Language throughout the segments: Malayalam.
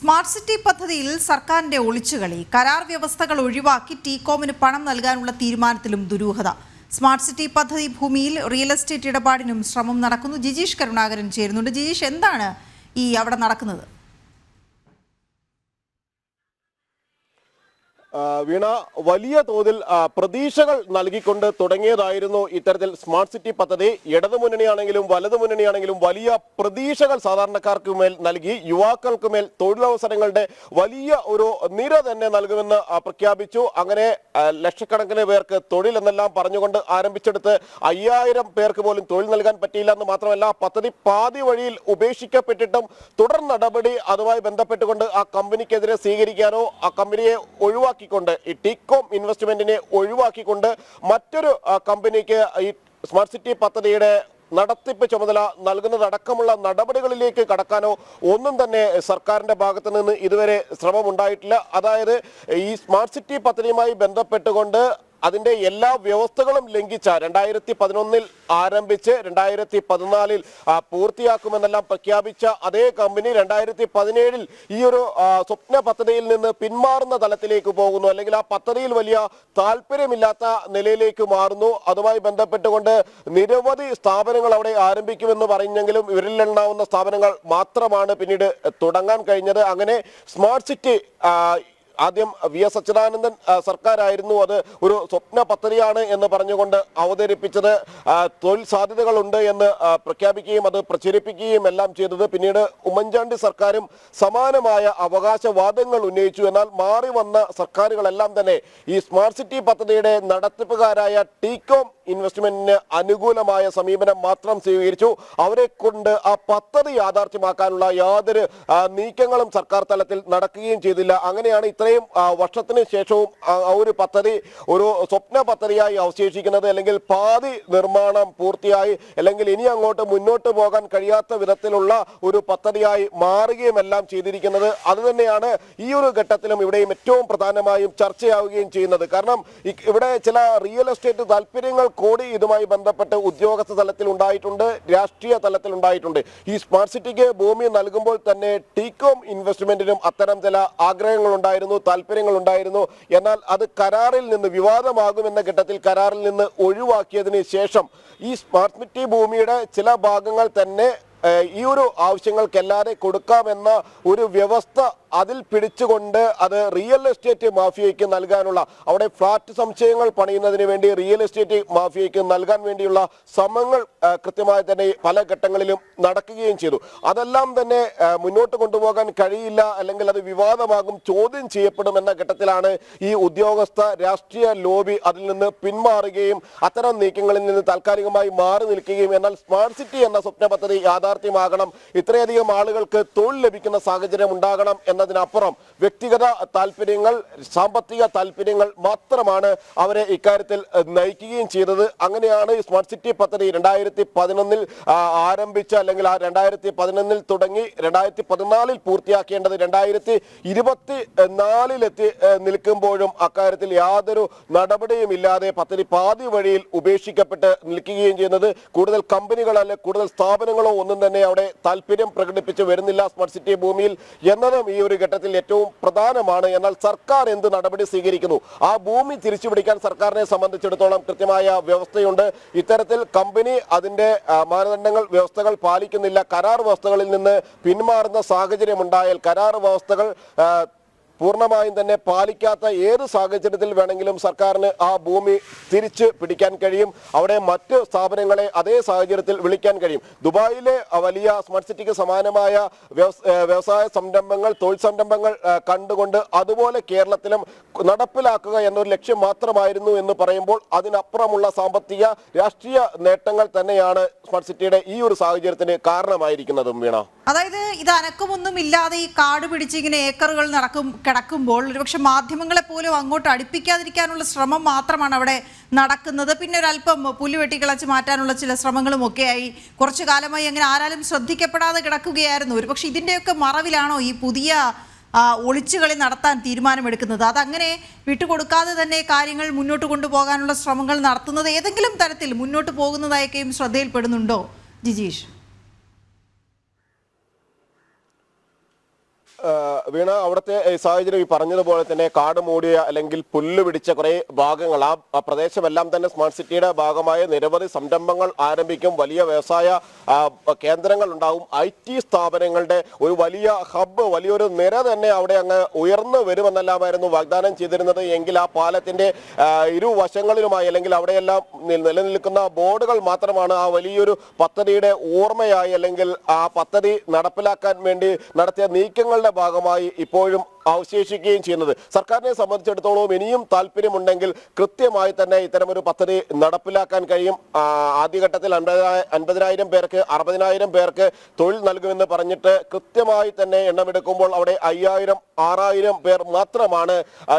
സ്മാർട്ട് സിറ്റി പദ്ധതിയിൽ സർക്കാരിന്റെ ഒളിച്ചുകളി കരാർ വ്യവസ്ഥകൾ ഒഴിവാക്കി ടീകോമിന് പണം നൽകാനുള്ള തീരുമാനത്തിലും ദുരൂഹത. സ്മാർട്ട് സിറ്റി പദ്ധതി ഭൂമിയിൽ റിയൽ എസ്റ്റേറ്റ് ഇടപാടിനും ശ്രമം നടക്കുന്നു. ജിജീഷ് കരുണാകരൻ ചേരുന്നുണ്ട്. ജിജീഷ് എന്താണ് ഈ അവിടെ നടക്കുന്നത്? വീണ വലിയ തോതിൽ പ്രതീക്ഷകൾ നൽകിക്കൊണ്ട് തുടങ്ങിയതായിരുന്നു ഇത്തരത്തിൽ സ്മാർട്ട് സിറ്റി പദ്ധതി. ഇടതു മുന്നണിയാണെങ്കിലും വലതു മുന്നണിയാണെങ്കിലും വലിയ പ്രതീക്ഷകൾ സാധാരണക്കാർക്ക് മേൽ നൽകി യുവാക്കൾക്ക് മേൽ തൊഴിലവസരങ്ങളുടെ വലിയ ഒരു നിര തന്നെ നൽകുമെന്ന് പ്രഖ്യാപിച്ചു. അങ്ങനെ ലക്ഷക്കണക്കിന് പേർക്ക് തൊഴിൽ എന്നെല്ലാം പറഞ്ഞുകൊണ്ട് ആരംഭിച്ചെടുത്ത് അയ്യായിരം പേർക്ക് പോലും തൊഴിൽ നൽകാൻ പറ്റിയില്ല എന്ന് മാത്രമല്ല പദ്ധതി പാതി വഴിയിൽ ഉപേക്ഷിക്കപ്പെട്ടിട്ടും തുടർ നടപടി അതുമായി ബന്ധപ്പെട്ടുകൊണ്ട് ആ കമ്പനിക്കെതിരെ സ്വീകരിക്കാനോ ആ കമ്പനിയെ ഒഴിവാക്കിക്കൊണ്ട് ഈ ടികോം ഇൻവെസ്റ്റ്മെന്റിനെ ഒഴിവാക്കിക്കൊണ്ട് മറ്റൊരു കമ്പനിക്ക് ഈ സ്മാർട്ട് സിറ്റി പദ്ധതിയുടെ നടത്തിപ്പ് ചുമതല നൽകുന്നതടക്കമുള്ള നടപടികളിലേക്ക് കടക്കാനോ ഒന്നും തന്നെ സർക്കാരിന്റെ ഭാഗത്ത് നിന്ന് ഇതുവരെ ശ്രമമുണ്ടായിട്ടില്ല. അതായത് ഈ സ്മാർട്ട് സിറ്റി പദ്ധതിയുമായി ബന്ധപ്പെട്ടുകൊണ്ട് അതിന്റെ എല്ലാ വ്യവസ്ഥകളും ലംഘിച്ച രണ്ടായിരത്തി പതിനൊന്നിൽ ആരംഭിച്ച് രണ്ടായിരത്തി പതിനാലിൽ പൂർത്തിയാക്കുമെന്നെല്ലാം പ്രഖ്യാപിച്ച അതേ കമ്പനി രണ്ടായിരത്തി പതിനേഴിൽ ഈ ഒരു സ്വപ്ന പദ്ധതിയിൽ നിന്ന് പിന്മാറുന്ന തലത്തിലേക്ക് പോകുന്നു. അല്ലെങ്കിൽ ആ പദ്ധതിയിൽ വലിയ താല്പര്യമില്ലാത്ത നിലയിലേക്ക് മാറുന്നു. അതുമായി ബന്ധപ്പെട്ടുകൊണ്ട് നിരവധി സ്ഥാപനങ്ങൾ അവിടെ ആരംഭിക്കുമെന്ന് പറഞ്ഞെങ്കിലും ഇവരിൽ എണ്ണാവുന്ന സ്ഥാപനങ്ങൾ മാത്രമാണ് പിന്നീട് തുടങ്ങാൻ കഴിഞ്ഞത്. അങ്ങനെ സ്മാർട്ട് സിറ്റി ആദ്യം വി എസ് അച്യുതാനന്ദൻ സർക്കാരായിരുന്നു. അത് ഒരു സ്വപ്ന പദ്ധതിയാണ് എന്ന് പറഞ്ഞുകൊണ്ട് അവതരിപ്പിച്ചത്. തൊഴിൽ സാധ്യതകളുണ്ട് എന്ന് പ്രഖ്യാപിക്കുകയും അത് പ്രചരിപ്പിക്കുകയും എല്ലാം ചെയ്തത്. പിന്നീട് ഉമ്മൻചാണ്ടി സർക്കാരും സമാനമായ അവകാശവാദങ്ങൾ ഉന്നയിച്ചു. എന്നാൽ മാറി വന്ന സർക്കാരുകളെല്ലാം തന്നെ ഈ സ്മാർട്ട് സിറ്റി പദ്ധതിയുടെ നടത്തിപ്പുകാരായ ടീകോം ഇൻവെസ്റ്റ്മെന്റിന് അനുകൂലമായ സമീപനം മാത്രം സ്വീകരിച്ചു. അവരെ കൊണ്ട് ആ പദ്ധതി യാഥാർത്ഥ്യമാക്കാനുള്ള യാതൊരു നീക്കങ്ങളും സർക്കാർ തലത്തിൽ നടക്കുകയും ചെയ്തില്ല. അങ്ങനെയാണ് ഇത്രയും വർഷത്തിന് ശേഷവും ആ ഒരു പദ്ധതി ഒരു സ്വപ്ന പദ്ധതിയായി അവശേഷിക്കുന്നത്. അല്ലെങ്കിൽ പാതി നിർമ്മാണം പൂർത്തിയായി അല്ലെങ്കിൽ ഇനി അങ്ങോട്ട് മുന്നോട്ട് പോകാൻ കഴിയാത്ത വിധത്തിലുള്ള ഒരു പദ്ധതിയായി മാറുകയും എല്ലാം ചെയ്തിരിക്കുന്നത്. അത് തന്നെയാണ് ഈ ഒരു ഘട്ടത്തിലും ഇവിടെയും ഏറ്റവും പ്രധാനമായും ചർച്ചയാവുകയും ചെയ്യുന്നത്. കാരണം ഇവിടെ ചില റിയൽ എസ്റ്റേറ്റ് താല്പര്യങ്ങൾ കൂടി ഇതുമായി ബന്ധപ്പെട്ട് ഉദ്യോഗസ്ഥ തലത്തിൽ ഉണ്ടായിട്ടുണ്ട് രാഷ്ട്രീയ തലത്തിൽ ഉണ്ടായിട്ടുണ്ട്. ഈ സ്മാർട്ട് സിറ്റിക്ക് ഭൂമി നൽകുമ്പോൾ തന്നെ ടീകോം ഇൻവെസ്റ്റ്മെന്റിനും അത്തരം ചില ആഗ്രഹങ്ങൾ ഉണ്ടായിരുന്നു താല്പര്യങ്ങൾ ഉണ്ടായിരുന്നു എന്നാൽ അത് കരാറിൽ നിന്ന് വിവാദമാകുമെന്ന ഘട്ടത്തിൽ കരാറിൽ നിന്ന് ഒഴിവാക്കിയതിന് ശേഷം ഈ സ്മാർട്ട് സിറ്റി ഭൂമിയുടെ ചില ഭാഗങ്ങൾ തന്നെ ഈ ഒരു ആവശ്യങ്ങൾക്കല്ലാതെ കൊടുക്കാമെന്ന ഒരു വ്യവസ്ഥ അതിൽ പിടിച്ചുകൊണ്ട് അത് റിയൽ എസ്റ്റേറ്റ് മാഫിയയ്ക്ക് നൽകാനുള്ള അവിടെ ഫ്ളാറ്റ് സംശയങ്ങൾ പണിയുന്നതിന് വേണ്ടി റിയൽ എസ്റ്റേറ്റ് മാഫിയയ്ക്ക് നൽകാൻ വേണ്ടിയുള്ള ശ്രമങ്ങൾ കൃത്യമായി തന്നെ പല ഘട്ടങ്ങളിലും നടക്കുകയും ചെയ്തു. അതെല്ലാം തന്നെ മുന്നോട്ട് കൊണ്ടുപോകാൻ കഴിയില്ല അല്ലെങ്കിൽ അത് വിവാദമാകും ചോദ്യം ചെയ്യപ്പെടും എന്ന ഘട്ടത്തിലാണ് ഈ ഉദ്യോഗസ്ഥ രാഷ്ട്രീയ ലോബി അതിൽ നിന്ന് പിന്മാറുകയും അത്തരം നീക്കങ്ങളിൽ നിന്ന് താൽക്കാലികമായി മാറി നിൽക്കുകയും എന്നാൽ സ്മാർട്ട് സിറ്റി എന്ന സ്വപ്ന പദ്ധതി യാഥാർത്ഥ്യമാകണം. ഇത്രയധികം ആളുകൾക്ക് തൊഴിൽ ലഭിക്കുന്ന സാഹചര്യം ഉണ്ടാകണം എന്നതിനപ്പുറം വ്യക്തിഗത താല്പര്യങ്ങൾ സാമ്പത്തിക താല്പര്യങ്ങൾ മാത്രമാണ് അവരെ ഇക്കാര്യത്തിൽ നയിക്കുകയും ചെയ്തത്. അങ്ങനെയാണ് ഈ സ്മാർട്ട് സിറ്റി പദ്ധതി രണ്ടായിരത്തി പതിനൊന്നിൽ ആരംഭിച്ച അല്ലെങ്കിൽ ആ രണ്ടായിരത്തി പതിനൊന്നിൽ തുടങ്ങി രണ്ടായിരത്തി പതിനാലിൽ പൂർത്തിയാക്കേണ്ടത് രണ്ടായിരത്തി ഇരുപത്തി നാലിലെത്തി നിൽക്കുമ്പോഴും അക്കാര്യത്തിൽ യാതൊരു നടപടിയും ഇല്ലാതെ പദ്ധതി പാതി വഴിയിൽ ഉപേക്ഷിക്കപ്പെട്ട് നിൽക്കുകയും ചെയ്യുന്നത്. കൂടുതൽ കമ്പനികളോ അല്ലെ കൂടുതൽ സ്ഥാപനങ്ങളോ ഒന്നും തന്നെ അവിടെ താല്പര്യം പ്രകടിപ്പിച്ച് വരുന്നില്ല സ്മാർട്ട് സിറ്റി ഭൂമിയിൽ. എന്നതും ഈ ഘട്ടത്തിൽ ഏറ്റവും പ്രധാനമാണ്. എന്നാൽ സർക്കാർ എന്ത് നടപടി സ്വീകരിക്കുന്നു? ആ ഭൂമി തിരിച്ചുപിടിക്കാൻ സർക്കാരിനെ സംബന്ധിച്ചിടത്തോളം കൃത്യമായ വ്യവസ്ഥയുണ്ട്. ഇത്തരത്തിൽ കമ്പനി അതിന്റെ മാനദണ്ഡങ്ങൾ വ്യവസ്ഥകൾ പാലിക്കുന്നില്ല. കരാർ വ്യവസ്ഥകളിൽ നിന്ന് പിന്മാറുന്ന സാഹചര്യം ഉണ്ടായാൽ കരാർ വ്യവസ്ഥകൾ പൂർണമായും തന്നെ പാലിക്കാത്ത ഏത് സാഹചര്യത്തിൽ വേണമെങ്കിലും സർക്കാരിന് ആ ഭൂമി തിരിച്ച് പിടിക്കാൻ കഴിയും. അവിടെ മറ്റ് സ്ഥാപനങ്ങളെ അതേ സാഹചര്യത്തിൽ വിളിക്കാൻ കഴിയും. ദുബായിലെ വലിയ സ്മാർട്ട് സിറ്റിക്ക് സമാനമായ വ്യവസായ സംരംഭങ്ങൾ തൊഴിൽ സംരംഭങ്ങൾ കണ്ടുകൊണ്ട് അതുപോലെ കേരളത്തിലും നടപ്പിലാക്കുക എന്നൊരു ലക്ഷ്യം മാത്രമായിരുന്നു എന്ന് പറയുമ്പോൾ അതിനപ്പുറമുള്ള സാമ്പത്തിക രാഷ്ട്രീയ നേട്ടങ്ങൾ തന്നെയാണ് സ്മാർട്ട് സിറ്റിയുടെ ഈ ഒരു സാഹചര്യത്തിന് കാരണമായിരിക്കുന്നതും വീണ. അതായത് ഇത് അനക്കമൊന്നും ഇല്ലാതെ ഈ കാട് പിടിച്ച് ഇങ്ങനെ ഏക്കറുകൾ നടക്കും കിടക്കുമ്പോൾ ഒരുപക്ഷെ മാധ്യമങ്ങളെ പോലും അങ്ങോട്ട് അടുപ്പിക്കാതിരിക്കാനുള്ള ശ്രമം മാത്രമാണ് അവിടെ നടക്കുന്നത്. പിന്നെ ഒരല്പം പുല്ല് വെട്ടിക്കളച്ച് മാറ്റാനുള്ള ചില ശ്രമങ്ങളും ഒക്കെയായി കുറച്ചു കാലമായി അങ്ങനെ ആരാലും ശ്രദ്ധിക്കപ്പെടാതെ കിടക്കുകയായിരുന്നു. ഒരുപക്ഷെ ഇതിന്റെയൊക്കെ മറവിലാണോ ഈ പുതിയ ഒളിച്ചുകളി നടത്താൻ തീരുമാനമെടുക്കുന്നത്? അതങ്ങനെ വിട്ടുകൊടുക്കാതെ തന്നെ കാര്യങ്ങൾ മുന്നോട്ട് കൊണ്ടുപോകാനുള്ള ശ്രമങ്ങൾ നടത്തുന്നത് ഏതെങ്കിലും തരത്തിൽ മുന്നോട്ട് പോകുന്നതായൊക്കെയും ശ്രദ്ധയിൽപ്പെടുന്നുണ്ടോ ജിജീഷ്? വീണ അവിടുത്തെ സാഹചര്യം ഈ പറഞ്ഞതുപോലെ തന്നെ കാട് മൂടിയ അല്ലെങ്കിൽ പുല്ല് പിടിച്ച കുറെ ഭാഗങ്ങൾ. ആ പ്രദേശമെല്ലാം തന്നെ സ്മാർട്ട് സിറ്റിയുടെ ഭാഗമായ നിരവധി സംരംഭങ്ങൾ ആരംഭിക്കും. വലിയ വ്യവസായ കേന്ദ്രങ്ങൾ ഉണ്ടാവും ഐ ടി സ്ഥാപനങ്ങളുടെ ഒരു വലിയ ഹബ്ബ് വലിയൊരു നിര തന്നെ അവിടെ അങ്ങ് ഉയർന്നു വരുമെന്നെല്ലാമായിരുന്നു വാഗ്ദാനം ചെയ്തിരുന്നത്. എങ്കിൽ ആ പാലത്തിന്റെ ഇരുവശങ്ങളിലുമായി അല്ലെങ്കിൽ അവിടെയെല്ലാം നിലനിൽക്കുന്ന ബോർഡുകൾ മാത്രമാണ് ആ വലിയൊരു പദ്ധതിയുടെ ഓർമ്മയായി അല്ലെങ്കിൽ ആ പദ്ധതി നടപ്പിലാക്കാൻ വേണ്ടി നടത്തിയ നീക്കങ്ങളുടെ ഭാഗമായി ഇപ്പോഴും അവശേഷിക്കുകയും ചെയ്യുന്നത്. സർക്കാരിനെ സംബന്ധിച്ചിടത്തോളം ഇനിയും താല്പര്യമുണ്ടെങ്കിൽ കൃത്യമായി തന്നെ ഇത്തരമൊരു പദ്ധതി നടപ്പിലാക്കാൻ കഴിയും. ആദ്യഘട്ടത്തിൽ അൻപതിനായിരം പേർക്ക് അറുപതിനായിരം പേർക്ക് തൊഴിൽ നൽകുമെന്ന് പറഞ്ഞിട്ട് കൃത്യമായി തന്നെ എണ്ണമെടുക്കുമ്പോൾ അവിടെ അയ്യായിരം ആറായിരം പേർ മാത്രമാണ്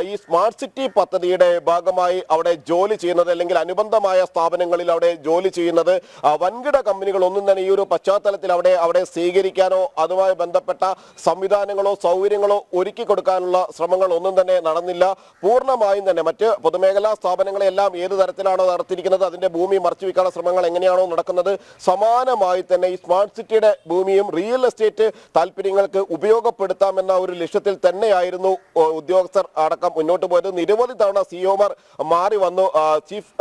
ഈ സ്മാർട്ട് സിറ്റി പദ്ധതിയുടെ ഭാഗമായി അവിടെ ജോലി ചെയ്യുന്നത് അല്ലെങ്കിൽ അനുബന്ധമായ സ്ഥാപനങ്ങളിൽ അവിടെ ജോലി ചെയ്യുന്നത്. വൻകിട കമ്പനികൾ ഒന്നും തന്നെ ഈ ഒരു പശ്ചാത്തലത്തിൽ അവിടെ അവിടെ സ്വീകരിക്കാനോ അതുമായി ബന്ധപ്പെട്ട സംവിധാനങ്ങളോ സൗകര്യങ്ങളോ ഒരുക്കി കൊടുക്കാനുള്ള ശ്രമങ്ങൾ ഒന്നും തന്നെ നടന്നില്ല. പൂർണമായും തന്നെ മറ്റ് പൊതുമേഖലാ സ്ഥാപനങ്ങളെല്ലാം ഏത് തരത്തിലാണോ നടത്തിയിരിക്കുന്നത് അതിന്റെ ഭൂമി മറച്ചു വെക്കാനുള്ള ശ്രമങ്ങൾ എങ്ങനെയാണോ നടക്കുന്നത് സമാനമായി തന്നെ ഈ സ്മാർട്ട് സിറ്റിയുടെ ഭൂമിയും റിയൽ എസ്റ്റേറ്റ് താല്പര്യങ്ങൾക്ക് ഉപയോഗപ്പെടുത്താമെന്ന ഒരു ലക്ഷ്യത്തിൽ തന്നെയായിരുന്നു ഉദ്യോഗസ്ഥർ അടക്കം മുന്നോട്ട് പോയത്. നിരവധി തവണ സിഒമാർ മാറി വന്നു. ചീഫ്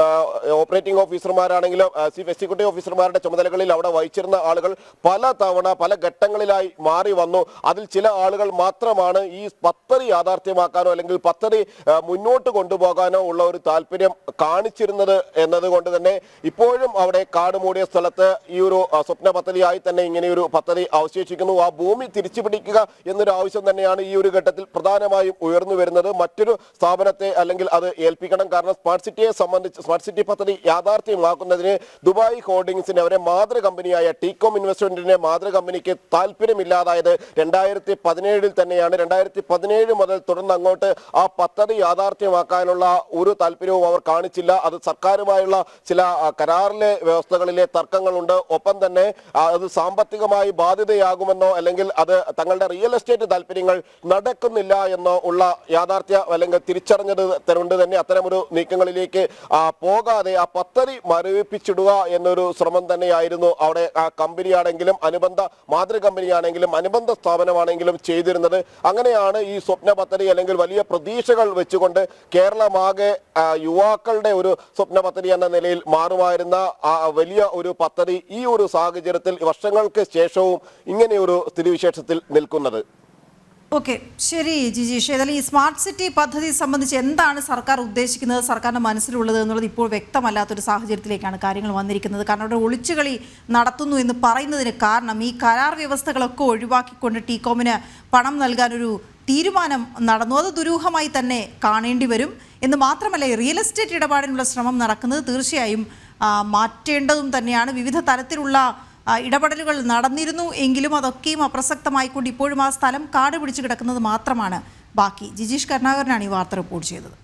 ഓപ്പറേറ്റിംഗ് ഓഫീസർമാരാണെങ്കിലും ചീഫ് എക്സിക്യൂട്ടീവ് ഓഫീസർമാരുടെ ചുമതലകളിൽ അവിടെ വഹിച്ചിരുന്ന ആളുകൾ പല തവണ പല ഘട്ടങ്ങളിലായി മാറി വന്നു. അതിൽ ചില ആളുകൾ മാത്രമാണ് ഈ പദ്ധതി യാഥാർത്ഥ്യമാക്കാനോ അല്ലെങ്കിൽ പദ്ധതി മുന്നോട്ട് കൊണ്ടുപോകാനോ ഉള്ള ഒരു താല്പര്യം കാണിച്ചിരുന്നത് എന്നതുകൊണ്ട് തന്നെ ഇപ്പോഴും അവിടെ കാട് മൂടിയ സ്ഥലത്ത് ഈ ഒരു സ്വപ്ന പദ്ധതിയായി തന്നെ ഇങ്ങനെയൊരു പദ്ധതി അവശേഷിക്കുന്നു. ആ ഭൂമി തിരിച്ചു പിടിക്കുക എന്നൊരു ആവശ്യം തന്നെയാണ് ഈ ഒരു ഘട്ടത്തിൽ പ്രധാനമായും ഉയർന്നു വരുന്നത്. മറ്റൊരു സ്ഥാപനത്തെ അല്ലെങ്കിൽ അത് ഏൽപ്പിക്കണം. കാരണം സ്മാർട്ട് സിറ്റിയെ സംബന്ധിച്ച് സ്മാർട്ട് സിറ്റി പദ്ധതി യാഥാർത്ഥ്യമാക്കുന്നതിന് ദുബായ് ഹോർഡിംഗ്സിന് അവരെ മാതൃ കമ്പനിയായ ടീകോം ഇൻവെസ്റ്റ്മെന്റിന്റെ മാതൃ കമ്പനിക്ക് താല്പര്യമില്ലാതായത് രണ്ടായിരത്തി പതിനേഴിൽ തന്നെയാണ്. രണ്ടായിരത്തി പതിനേഴ് മുതൽ തുടർന്ന് അങ്ങോട്ട് ആ പദ്ധതി യാഥാർത്ഥ്യമാക്കാനുള്ള ഒരു താല്പര്യവും അവർ കാണിച്ചില്ല. അത് സർക്കാരുമായുള്ള ചില കരാറിലെ വ്യവസ്ഥകളിലെ തർക്കങ്ങളുണ്ട്. ഒപ്പം തന്നെ അത് സാമ്പത്തികമായി ബാധ്യതയാകുമെന്നോ അല്ലെങ്കിൽ അത് തങ്ങളുടെ റിയൽ എസ്റ്റേറ്റ് താല്പര്യങ്ങൾ നടക്കുന്നില്ല എന്നോ ഉള്ള യാഥാർത്ഥ്യ അല്ലെങ്കിൽ തിരിച്ചറിഞ്ഞത് കൊണ്ട് തന്നെ അത്തരമൊരു നീക്കങ്ങളിലേക്ക് പോകാതെ ആ പദ്ധതി മരവിപ്പിച്ചിടുക എന്നൊരു ശ്രമം തന്നെയായിരുന്നു അവിടെ ആ കമ്പനിയാണെങ്കിലും അനുബന്ധ മാതൃ കമ്പനിയാണെങ്കിലും അനുബന്ധ സ്ഥാപനമാണെങ്കിലും ചെയ്തിരുന്നത്. അങ്ങനെയാണ് ഈ സ്വപ്ന പദ്ധതി അല്ലെങ്കിൽ വലിയ പ്രതീക്ഷകൾ വെച്ചുകൊണ്ട് കേരളമാകെ യുവാക്കളുടെ ഒരു സ്വപ്ന പദ്ധതി എന്ന നിലയിൽ മാറുമായിരുന്ന ആ വലിയ ഒരു പദ്ധതി ഈ ഒരു സാഹചര്യത്തിൽ വർഷങ്ങൾക്ക് ശേഷവും ഇങ്ങനെയൊരു സ്ഥിതിവിശേഷത്തിൽ നിൽക്കുന്നത്. ഓക്കെ ശരി ജിജീഷ് ഏതായാലും ഈ സ്മാർട്ട് സിറ്റി പദ്ധതി സംബന്ധിച്ച് എന്താണ് സർക്കാർ ഉദ്ദേശിക്കുന്നത് സർക്കാരിന്റെ മനസ്സിലുള്ളത് എന്നുള്ളത് ഇപ്പോൾ വ്യക്തമല്ലാത്തൊരു സാഹചര്യത്തിലേക്കാണ് കാര്യങ്ങൾ വന്നിരിക്കുന്നത്. കാരണം അവിടെ ഒളിച്ചുകളി നടത്തുന്നു എന്ന് പറയുന്നതിന് കാരണം ഈ കരാർ വ്യവസ്ഥകളൊക്കെ ഒഴിവാക്കിക്കൊണ്ട് ടീകോമിന് പണം നൽകാനൊരു തീരുമാനം നടന്നു. അത് ദുരൂഹമായി തന്നെ കാണേണ്ടി വരും. എന്ന് മാത്രമല്ല റിയൽ എസ്റ്റേറ്റ് ഇടപാടിനുള്ള ശ്രമം നടക്കുന്നത് തീർച്ചയായും മാറ്റേണ്ടതും തന്നെയാണ്. വിവിധ തരത്തിലുള്ള ഇടപെടലുകൾ നടന്നിരുന്നു എങ്കിലും അതൊക്കെയും അപ്രസക്തമായിക്കൊണ്ട് ഇപ്പോഴും ആ സ്ഥലം കാട് പിടിച്ചു കിടക്കുന്നത് മാത്രമാണ്. ബാക്കി ജിജീഷ് കരുണാകരനാണ് ഈ വാർത്ത റിപ്പോർട്ട് ചെയ്തത്.